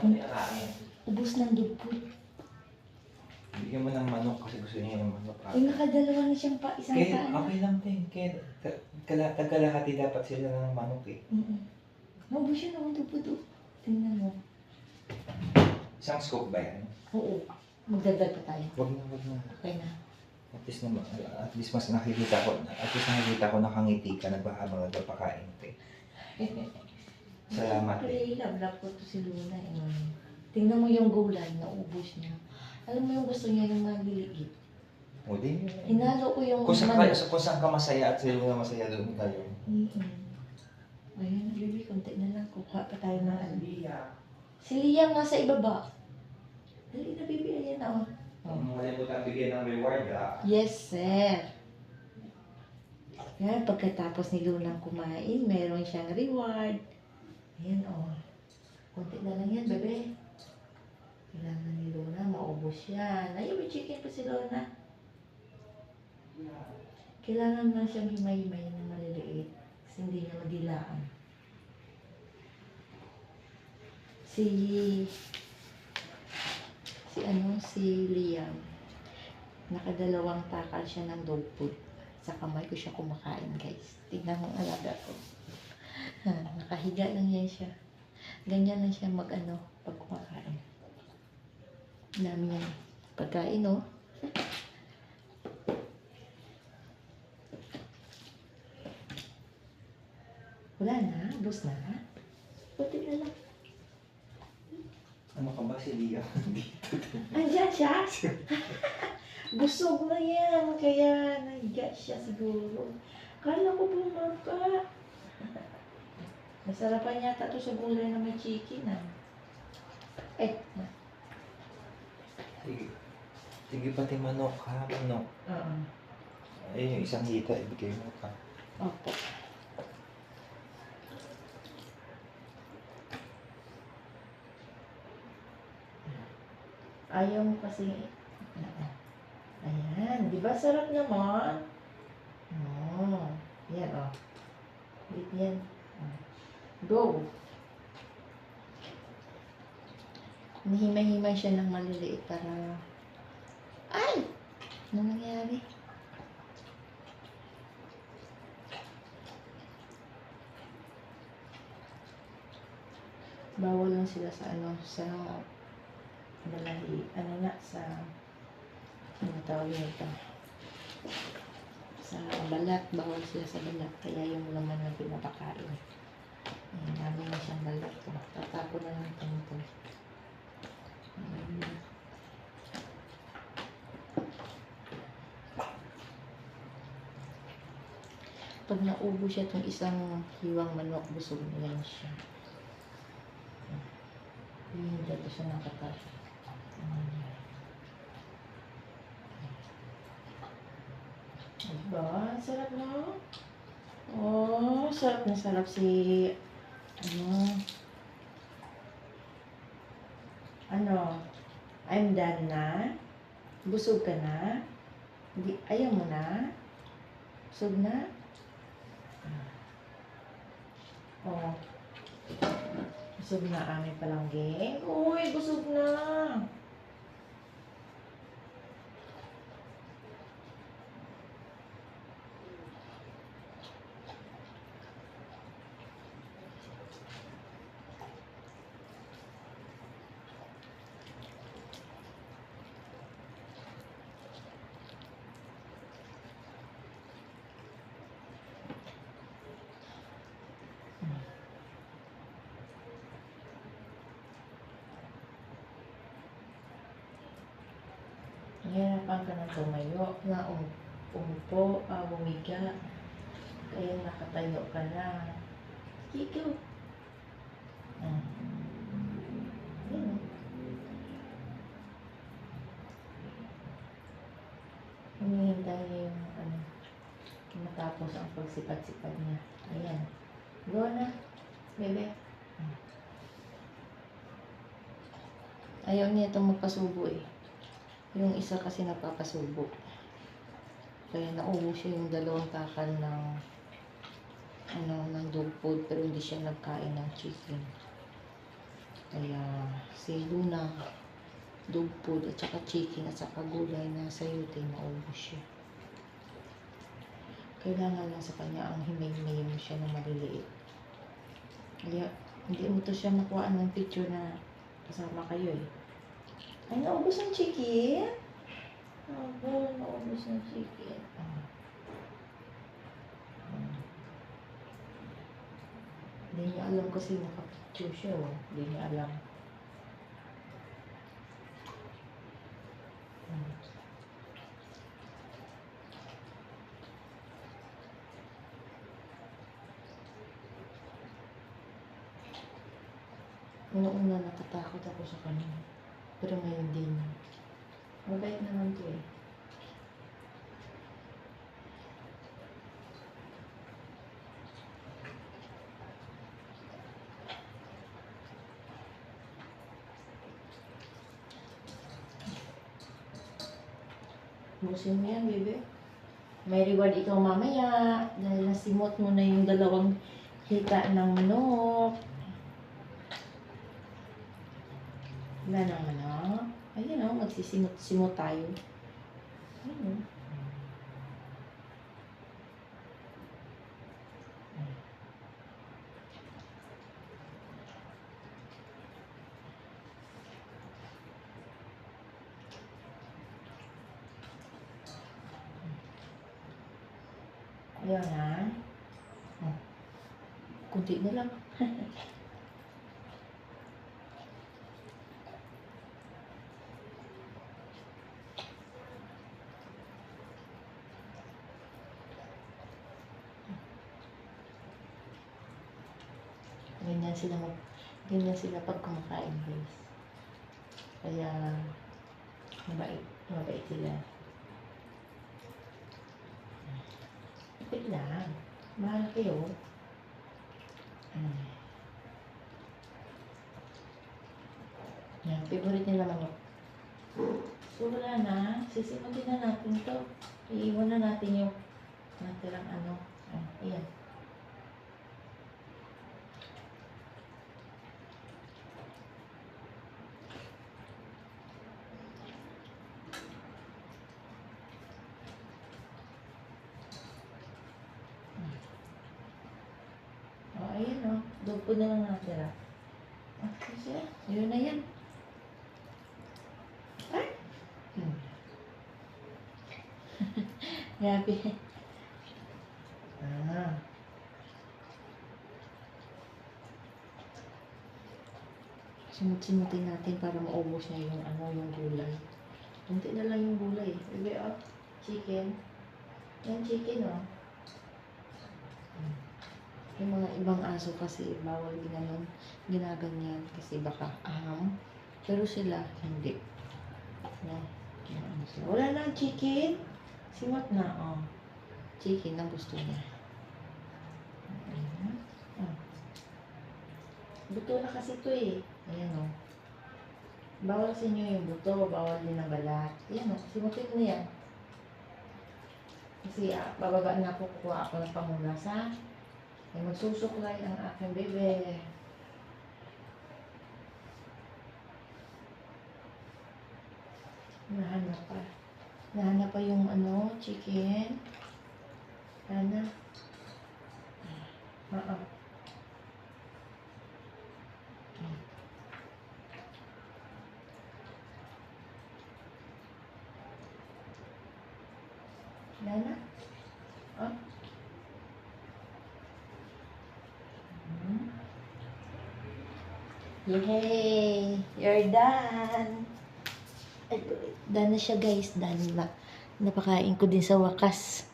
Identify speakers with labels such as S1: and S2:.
S1: Ano kinakain?
S2: Ubus ng dugpot.
S1: Bigyan mo ng manok kasi gusto niya yung manok.
S2: Ay, nakadalawa na siyang pa, isang
S1: Kaya
S2: paa.
S1: okay lang din. Kaya ka- kala- tagkalahati dapat sila ng manok eh.
S2: Mm-mm. Maubos siya ng dugpot. oh. Tingnan mo.
S1: Isang scoop ba yan?
S2: Oo. Magdagdag pa tayo.
S1: Wag na, wag na.
S2: Okay na.
S1: At least, naman, at least mas nakikita ko, at least nakikita ko nakangiti ka nagpahabang nagpapakain ka eh. Salamat.
S2: Ay, love ko to si Luna. Eh. Tingnan mo yung gulay na ubos niya. Alam mo yung gusto niya yung maliliit.
S1: O di.
S2: Hinalo ko yung
S1: Kung saan, ka, kung saan ka masaya at sila na masaya doon kayo.
S2: Mm-mm. Ayun, baby, konti na lang. Kukuha pa tayo ng ano. Si Liam nasa ibaba. Dali na, baby. Ayan na, oh.
S1: Ang malimutan bigyan ng reward ah.
S2: Yes, sir. Yan, pagkatapos ni Lunang kumain, meron siyang reward. Ayan, oh. Konti na lang yan, bebe. Kailangan ni Luna, maubos yan. Ayun, may chicken pa si Luna. Kailangan na siyang himay-himay na maliliit. Kasi hindi niya madilaan. Si... Si ano, si Liam. Nakadalawang takal siya ng dog food. Sa kamay ko siya kumakain, guys. Tingnan mo alaga ko. Ha, nakahiga lang yan siya. Ganyan lang siya mag ano, pag kumakain. Dami yan. Pagkain, oh. Wala na, bus na. Buti na lang.
S1: Ano ka ba si Lia?
S2: Andiyan siya? Busog na yan, kaya nahiga siya siguro. Kala ko bumaba. Masarapan yata to sa gulay na may chicken ah. Eh,
S1: Sige. Sige pati manok ha, manok.
S2: oo.
S1: Ayun yung isang hita, ibigay mo ka.
S2: Opo. Ayaw mo kasi. Ayan, di ba sarap naman? Oo. yan oh. Wait yan. Oh. Go. Nihimay-himay siya ng maliliit para... Ay! Ano nangyari? bawal lang sila sa ano sa malahi ano na sa ano tawag nito sa balat bawal sila sa balat kaya yung laman na pinapakain Ayan, dami na siyang balat ko tatapon na lang ito nito Ayan. pag naubo siya itong isang hiwang manok busog na yan siya hindi dito siya nakatas. Diba? Sarap na. Oh, sarap na sarap si... Ano? Ano? I'm done na? Busog ka na? Hindi, ayaw mo na? Busog na? Oh. Busog na aming palangging. Uy, busog na. Nahirapan ka ng tumayo, na um, umupo, uh, bumiga. Kaya nakatayo ka na. Kiko. Ah. Yan. Hinihintay niya yung ano, matapos ang pagsipat-sipat niya. Ayan. Go na, bebe. Ayaw niya itong magpasubo eh. Yung isa kasi napapasubo. Kaya naubo siya yung dalawang takal ng ano, ng dog food pero hindi siya nagkain ng chicken. Kaya si Luna, dog food at saka chicken at saka gulay na sayutin, maubos siya. Kailangan lang sa kanya ang himay-himay mo siya na maliliit. Kaya hindi mo to siya makuha ng picture na kasama kayo eh. Ay, naubos ang chicken? Aba, naubos ang chicken. Hindi niya alam kasi nakapicture siya oh. Hindi niya alam. Hmm. Una-una natatakot ako sa kanya. Pero ngayon din. Mabait naman to eh. Busin mo yan, bebe. May reward ikaw mamaya. Dahil nasimot mo na yung dalawang hita ng manok. Wala nang manok. Ayun o, magsisimot-simot tayo. Ayun o. Ayan na. Oh. Kunti na lang. Ganyan sila mag, ganyan sila pag kumakain guys. Kaya mabait, mabait sila. Wait lang. Mahal kayo. Hmm. Yan, favorite nila manok. So wala na, sisimutin na natin to. Iiwan na natin yung natirang ano. Ayan. O, oh, ayan o. Dog ko na lang natira. Ah, kasi, yun na yan. Ay! Hmm. Grabe. Ah. Simut-simutin natin para maubos niya yung ano, yung gulay. Kunti na lang yung gulay. Bebe, oh. Chicken. Yan, chicken, oh. Yung mga ibang aso kasi bawal ginanon, ginaganyan kasi baka aham. Pero sila hindi. Sila. Wala na chicken. Simot na, oh. Chicken ang gusto niya. Ayan. Oh. Buto na kasi to eh. Ayan oh. Bawal sa inyo yung buto, bawal din ang balat. Ayan oh, simutin mo yan. Kasi ah, bababa na ako, kukuha ako ng pamunas ha. Ay magsusuklay ang aking bebe. Nahanap pa. Nahanap pa yung ano, chicken. Sana. Oo. Lana? Oh. Hmm. Yay! You're done! Done na siya guys. Done na. Napakain ko din sa wakas.